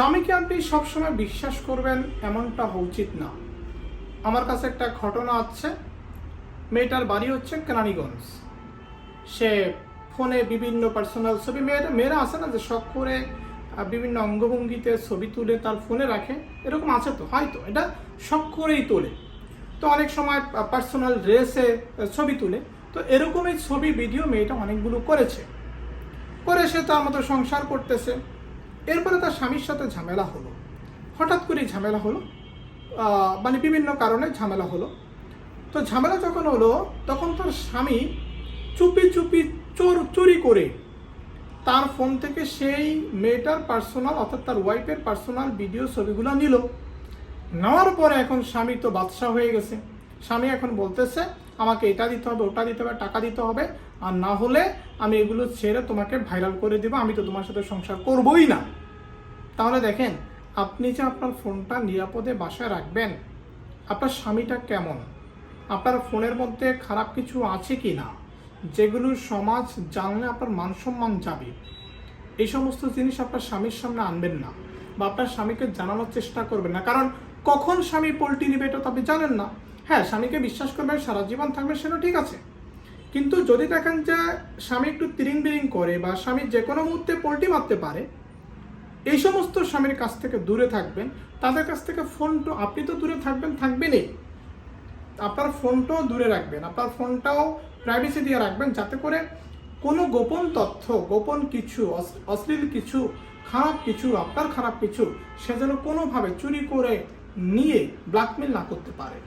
স্বামীকে আপনি সবসময় বিশ্বাস করবেন এমনটা উচিত না। আমার কাছে একটা ঘটনা আছে। মেয়েটার বাড়ি হচ্ছে কেরানীগঞ্জ। সে ফোনে বিভিন্ন পার্সোনাল ছবি, মেয়েরা মেয়েরা আছে না যে শখ করে বিভিন্ন অঙ্গভঙ্গিতে ছবি তুলে তার ফোনে রাখে? এরকম আছে তো? হয়তো। এটা শখ করেই তোলে। তো অনেক সময় পার্সোনাল ড্রেসে ছবি তুলে। তো এরকমই ছবি ভিডিও মেয়েটা অনেকগুলো করেছে। করে সে তার মতো সংসার করতেছে। এরপরে তার স্বামীর সাথে ঝামেলা হলো। হঠাৎ করেই ঝামেলা হলো। মানে বিভিন্ন কারণে ঝামেলা হলো। তো ঝামেলা যখন হলো, তখন তার স্বামী চুপি চুপি চোর, চুরি করে তার ফোন থেকে সেই মেয়েটার পার্সোনাল অর্থাৎ তার ওয়াইফের পার্সোনাল ভিডিও ছবিগুলো নিল। নেওয়ার পরে এখন স্বামী তো বাদশাহ হয়ে গেছে। স্বামী এখন বলতেছে, আমাকে এটা দিতে হবে, ওটা দিতে হবে, টাকা দিতে হবে, আর না হলে আমি এগুলো ছেড়ে তোমাকে ভাইরাল করে দেবো, আমি তো তোমার সাথে সংসার করবোই না। তাহলে দেখেন, আপনি যে আপনার ফোনটা নিরাপদে বাসায় রাখবেন, আপনার স্বামীটা কেমন? আপনার ফোনের মধ্যে খারাপ কিছু আছে কি না যেগুলো সমাজ জানলে আপনার মান সম্মান যাবে। এই সমস্ত জিনিস আপনার স্বামীর সামনে আনবেন না বা আপনার স্বামীকে জানানোর চেষ্টা করবেন না। কারণ কখন স্বামী পোলট্রি নিবে এটা তো আপনি জানেন না। হ্যাঁ স্বামীকে বিশ্বাস করবেন, সারা জীবন থাকবে সেটা ঠিক আছে। কিন্তু যদি দেখেন যে স্বামী একটু তিরিং বিরিং করে বা স্বামী যে কোনো মুহূর্তে পোল্টি মারতে পারে, এই সমস্ত স্বামীর কাছ থেকে দূরে থাকবেন। তাদের কাছ থেকে ফোন তো আপনি তো দূরে থাকবেন, থাকবেনই। আপনার ফোনটাও দূরে রাখবেন, আপনার ফোনটাও প্রাইভেসি দিয়ে রাখবেন যাতে করে কোনো গোপন তথ্য, গোপন কিছু অশ্লীল কিছু, খারাপ কিছু, আপনার খারাপ কিছু, সে যেন কোনোভাবে চুরি করে নিয়ে ব্ল্যাকমেল না করতে পারে।